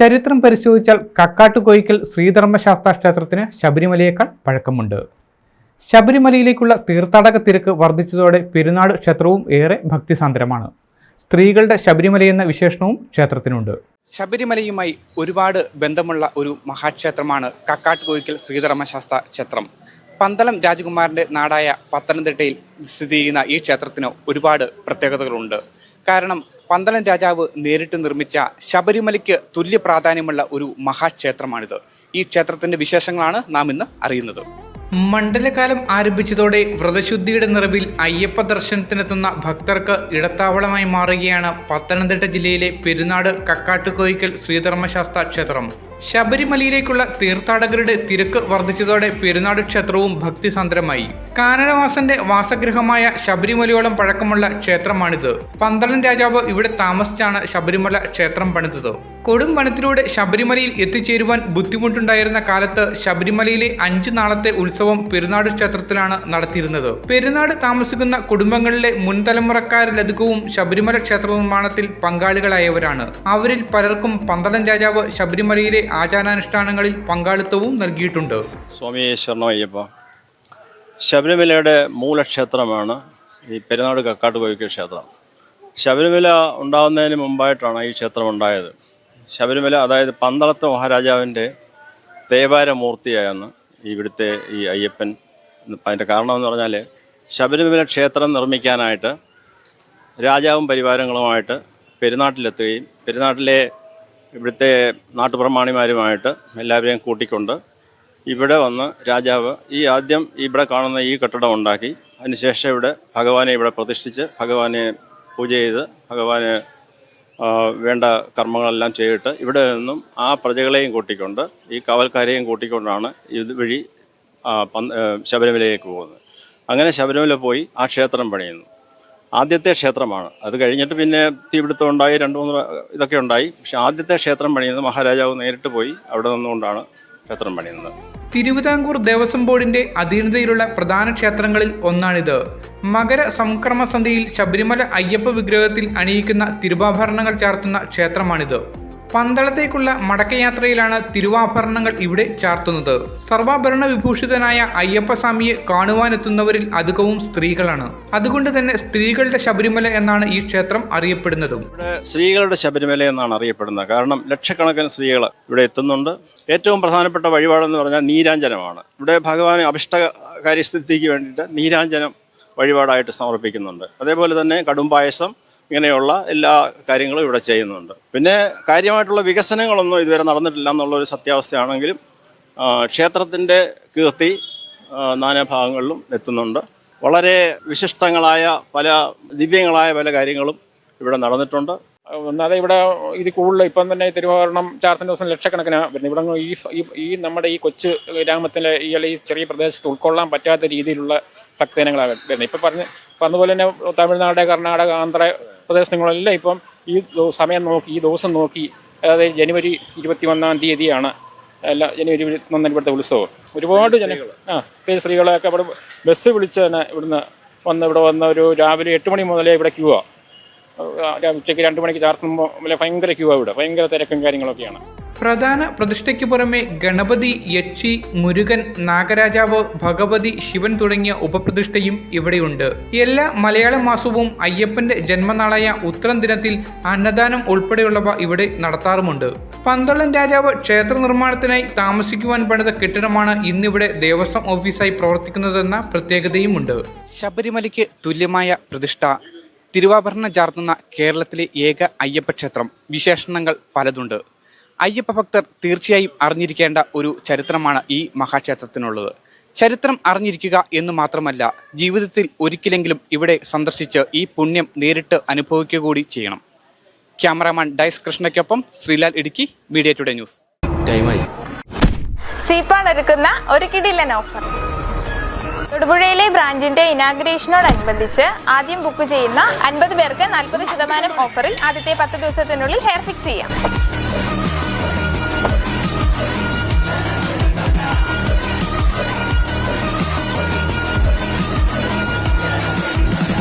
ചരിത്രം പരിശോധിച്ചാൽ കക്കാട്ടുകോയിക്കൽ ശ്രീധർമ്മശാസ്ത്ര ക്ഷേത്രത്തിന് ശബരിമലയേക്കാൾ പഴക്കമുണ്ട്. ശബരിമലയിലേക്കുള്ള തീർത്ഥാടക തിരക്ക് വർദ്ധിച്ചതോടെ പെരുന്നാട് ക്ഷേത്രവും ഏറെ ഭക്തിസാന്ദ്രമാണ്. സ്ത്രീകളുടെ ശബരിമല എന്ന വിശേഷണവും ക്ഷേത്രത്തിനുണ്ട്. ശബരിമലയുമായി ഒരുപാട് ബന്ധമുള്ള ഒരു മഹാക്ഷേത്രമാണ് കക്കാട്ടുകോയിക്കൽ ശ്രീധർമ്മശാസ്ത്ര ക്ഷേത്രം പന്തളം രാജകുമാരന്റെ നാടായ പത്തനംതിട്ടയിൽ സ്ഥിതി ചെയ്യുന്ന ഈ ക്ഷേത്രത്തിന് ഒരുപാട് പ്രത്യേകതകളുണ്ട്. കാരണം പന്തളം രാജാവ് നേരിട്ട് നിർമ്മിച്ച ശബരിമലയ്ക്ക് തുല്യ പ്രാധാന്യമുള്ള ഒരു മഹാക്ഷേത്രമാണിത്. ഈ ക്ഷേത്രത്തിന്റെ വിശേഷങ്ങളാണ് നാം ഇന്ന് അറിയുന്നത്. മണ്ഡലകാലം ആരംഭിച്ചതോടെ വ്രതശുദ്ധിയുടെ നിറവിൽ അയ്യപ്പ ദർശനത്തിനെത്തുന്ന ഭക്തർക്ക് ഇടത്താവളമായി മാറുകയാണ് പത്തനംതിട്ട ജില്ലയിലെ പെരുന്നാട് കക്കാട്ടുകോയിക്കൽ ശ്രീധർമ്മശാസ്ത്ര ക്ഷേത്രം. ശബരിമലയിലേക്കുള്ള തീർത്ഥാടകരുടെ തിരക്ക് വർദ്ധിച്ചതോടെ പെരുന്നാട് ക്ഷേത്രവും ഭക്തിസാന്ദ്രമായി. കാനനവാസന്റെ വാസഗൃഹമായ ശബരിമലയോളം പഴക്കമുള്ള ക്ഷേത്രമാണിത്. പന്തളം രാജാവ് ഇവിടെ താമസിച്ചാണ് ശബരിമല ക്ഷേത്രം പണിതത്. കൊടും വനത്തിലൂടെ ശബരിമലയിൽ എത്തിച്ചേരുവാൻ ബുദ്ധിമുട്ടുണ്ടായിരുന്ന കാലത്ത് ശബരിമലയിലെ അഞ്ച് നാളത്തെ ഉത്സവം പെരുന്നാട് ക്ഷേത്രത്തിലാണ് നടത്തിയിരുന്നത്. പെരുന്നാട് താമസിക്കുന്ന കുടുംബങ്ങളിലെ മുൻതലമുറക്കാരിലധികവും ശബരിമല ക്ഷേത്ര നിർമ്മാണത്തിൽ പങ്കാളികളായവരാണ്. അവരിൽ പലർക്കും പന്തളം രാജാവ് ശബരിമലയിലെ ആചാരാനുഷ്ഠാനങ്ങളിൽ പങ്കാളിത്തവും നൽകിയിട്ടുണ്ട്. സ്വാമി ശരണം അയ്യപ്പ ശബരിമലയുടെ മൂലക്ഷേത്രമാണ് ഈ പെരുന്നാട് കക്കാട്ട് കോഴിക്കൽ ക്ഷേത്രം. ശബരിമല ഉണ്ടാകുന്നതിന് മുമ്പായിട്ടാണ് ഈ ക്ഷേത്രം ഉണ്ടായത്. ശബരിമല അതായത് പന്തളത്ത് മഹാരാജാവിന്റെ ദേവാരമൂർത്തിയായെന്ന് ഇവിടുത്തെ ഈ അയ്യപ്പൻ. അതിന്റെ കാരണം എന്ന് പറഞ്ഞാൽ ശബരിമല ക്ഷേത്രം നിർമ്മിക്കാനായിട്ട് രാജാവും പരിവാരങ്ങളുമായിട്ട് പെരുന്നാട്ടിലെത്തുകയും പെരുന്നാട്ടിലെ ഇവിടുത്തെ നാട്ടുപ്രമാണിമാരുമായിട്ട് എല്ലാവരെയും കൂട്ടിക്കൊണ്ട് ഇവിടെ വന്ന് രാജാവ് ഈ ആദ്യം ഇവിടെ കാണുന്ന ഈ കെട്ടിടം ഉണ്ടാക്കി. അതിനുശേഷം ഇവിടെ ഭഗവാനെ ഇവിടെ പ്രതിഷ്ഠിച്ച് ഭഗവാനെ പൂജ ചെയ്ത് ഭഗവാന് വേണ്ട കർമ്മങ്ങളെല്ലാം ചെയ്തിട്ട് ഇവിടെ നിന്നും ആ പ്രജകളെയും കൂട്ടിക്കൊണ്ട് ഈ കാവൽക്കാരെയും കൂട്ടിക്കൊണ്ടാണ് ഇതുവഴി ശബരിമലയിലേക്ക് പോകുന്നത്. അങ്ങനെ ശബരിമല പോയി ആ ക്ഷേത്രം പണിയുന്നു. ആദ്യത്തെ ക്ഷേത്രമാണ്. അത് കഴിഞ്ഞിട്ട് പിന്നെ തീപിടുത്തം ഉണ്ടായി രണ്ട് മൂന്ന് ഇതൊക്കെ ഉണ്ടായി. പക്ഷെ ആദ്യത്തെ ക്ഷേത്രം പണിയുന്നത് മഹാരാജാവ് നേരിട്ട് പോയി അവിടെ നിന്നുകൊണ്ടാണ് ക്ഷേത്രം പണിയുന്നത്. തിരുവിതാംകൂർ ദേവസ്വം ബോർഡിന്റെ അധീനതയിലുള്ള പ്രധാന ക്ഷേത്രങ്ങളിൽ ഒന്നാണിത്. മകര സംക്രമ സന്ധ്യയിൽ ശബരിമല അയ്യപ്പ വിഗ്രഹത്തിൽ അണിയിക്കുന്ന തിരുവാഭരണങ്ങൾ ചേർത്തുന്ന ക്ഷേത്രമാണിത്. പന്തളത്തേക്കുള്ള മടക്കയാത്രയിലാണ് തിരുവാഭരണങ്ങൾ ഇവിടെ ചാർത്തുന്നത്. സർവാഭരണ വിഭൂഷിതനായ അയ്യപ്പസ്വാമിയെ കാണുവാനെത്തുന്നവരിൽ അധികവും സ്ത്രീകളാണ്. അതുകൊണ്ട് തന്നെ സ്ത്രീകളുടെ ശബരിമല എന്നാണ് ഈ ക്ഷേത്രം അറിയപ്പെടുന്നതും. ഇവിടെ സ്ത്രീകളുടെ ശബരിമല എന്നാണ് അറിയപ്പെടുന്നത്. കാരണം ലക്ഷക്കണക്കിന് സ്ത്രീകൾ ഇവിടെ എത്തുന്നുണ്ട്. ഏറ്റവും പ്രധാനപ്പെട്ട വഴിപാടെന്ന് പറഞ്ഞാൽ നീരാഞ്ജനമാണ്. ഇവിടെ ഭഗവാൻ അഭിഷ്ടകാര്യസ്ഥിതിക്ക് വേണ്ടിയിട്ട് നീരാഞ്ജനം വഴിപാടായിട്ട് സമർപ്പിക്കുന്നുണ്ട്. അതേപോലെ തന്നെ കടുംപായസം ഇങ്ങനെയുള്ള എല്ലാ കാര്യങ്ങളും ഇവിടെ ചെയ്യുന്നുണ്ട്. പിന്നെ കാര്യമായിട്ടുള്ള വികസനങ്ങളൊന്നും ഇതുവരെ നടന്നിട്ടില്ല എന്നുള്ളൊരു സത്യാവസ്ഥയാണെങ്കിലും ക്ഷേത്രത്തിന്റെ കീർത്തി നാനാഭാഗങ്ങളിലും എത്തുന്നുണ്ട്. വളരെ വിശിഷ്ടങ്ങളായ പല ദിവ്യങ്ങളായ പല കാര്യങ്ങളും ഇവിടെ നടന്നിട്ടുണ്ട്. ഒന്നാതെ ഇവിടെ ഇത് കൂടുതൽ ഇപ്പം തന്നെ തിരുവാഭരണം ചാർത്തിന്റെ ദിവസം ലക്ഷക്കണക്കിന് വരുന്നത്. ഇവിടെ ഈ ഈ- നമ്മുടെ ഈ കൊച്ചു ഗ്രാമത്തിലെ ഈ ചെറിയ പ്രദേശത്ത് ഉൾക്കൊള്ളാൻ പറ്റാത്ത രീതിയിലുള്ള ഭക്തജനങ്ങളാണ് വരുന്നത്. ഇപ്പം പറഞ്ഞ് പറഞ്ഞതുപോലെ തന്നെ തമിഴ്നാട് കർണാടക ആന്ധ്ര പ്രദേശങ്ങളെല്ലാം ഇപ്പം ഈ സമയം നോക്കി ഈ ദിവസം നോക്കി അതായത് ജനുവരി ഇരുപത്തി ഒന്നാം തീയതിയാണ് അല്ല ജനുവരി ഒന്നാം ഇവിടുത്തെ ഉത്സവം. ഒരുപാട് ജന ആ പേര് സ്ത്രീകളെയൊക്കെ അവിടെ ബസ് വിളിച്ച് തന്നെ ഇവിടുന്ന് വന്ന് ഇവിടെ വന്ന ഒരു രാവിലെ എട്ട് മണി മുതലേ ഇവിടെ ക്യൂവാ ഉച്ചയ്ക്ക് രണ്ട് മണിക്ക് ചാർത്തുമ്പോൾ ഭയങ്കര ക്യൂ ഇവിടെ. ഭയങ്കര തിരക്കും കാര്യങ്ങളൊക്കെയാണ്. പ്രധാന പ്രതിഷ്ഠയ്ക്ക് പുറമെ ഗണപതി യക്ഷി മുരുകൻ നാഗരാജാവ് ഭഗവതി ശിവൻ തുടങ്ങിയ ഉപപ്രതിഷ്ഠയും ഇവിടെയുണ്ട്. എല്ലാ മലയാള മാസവും അയ്യപ്പന്റെ ജന്മനാളായ ഉത്തരം ദിനത്തിൽ അന്നദാനം ഉൾപ്പെടെയുള്ളവ ഇവിടെ നടത്താറുമുണ്ട്. പന്തളം രാജാവ് ക്ഷേത്ര നിർമ്മാണത്തിനായി താമസിക്കുവാൻ പണിത കെട്ടിടമാണ് ഇന്നിവിടെ ദേവസ്വം ഓഫീസായി പ്രവർത്തിക്കുന്നതെന്ന പ്രത്യേകതയുമുണ്ട്. ശബരിമലയ്ക്ക് തുല്യമായ പ്രതിഷ്ഠ. തിരുവാഭരണം ചാർത്തുന്ന കേരളത്തിലെ ഏക അയ്യപ്പ ക്ഷേത്രം. വിശേഷണങ്ങൾ പലതുണ്ട്. അയ്യപ്പ ഭക്തർ തീർച്ചയായും അറിഞ്ഞിരിക്കേണ്ട ഒരു ചരിത്രമാണ് ഈ മഹാക്ഷേത്രത്തിനുള്ളത്. ചരിത്രം അറിഞ്ഞിരിക്കുക എന്ന് മാത്രമല്ല ജീവിതത്തിൽ ഒരിക്കലെങ്കിലും ഇവിടെ സന്ദർശിച്ച് ഈ പുണ്യം നേരിട്ട് അനുഭവിക്കുക കൂടി ചെയ്യണം. ക്യാമറാമാൻ ഡൈസ് കൃഷ്ണയ്ക്കൊപ്പം Sreelal Idukki media today news. ഒരുക്കുന്ന ഒരു കിടിലൻ ഓഫർ. തൊടുപുഴയിലെ ബ്രാഞ്ചിന്റെ ഇനാഗ്രേഷനോടനുബന്ധിച്ച് ആദ്യം ബുക്ക് ചെയ്യുന്ന അൻപത് പേർക്ക് നാൽപ്പത് ശതമാനം ഓഫറിൽ ആദ്യത്തെ പത്ത് ദിവസത്തിനുള്ളിൽ ഹെയർ ഫിക്സ് ചെയ്യാം.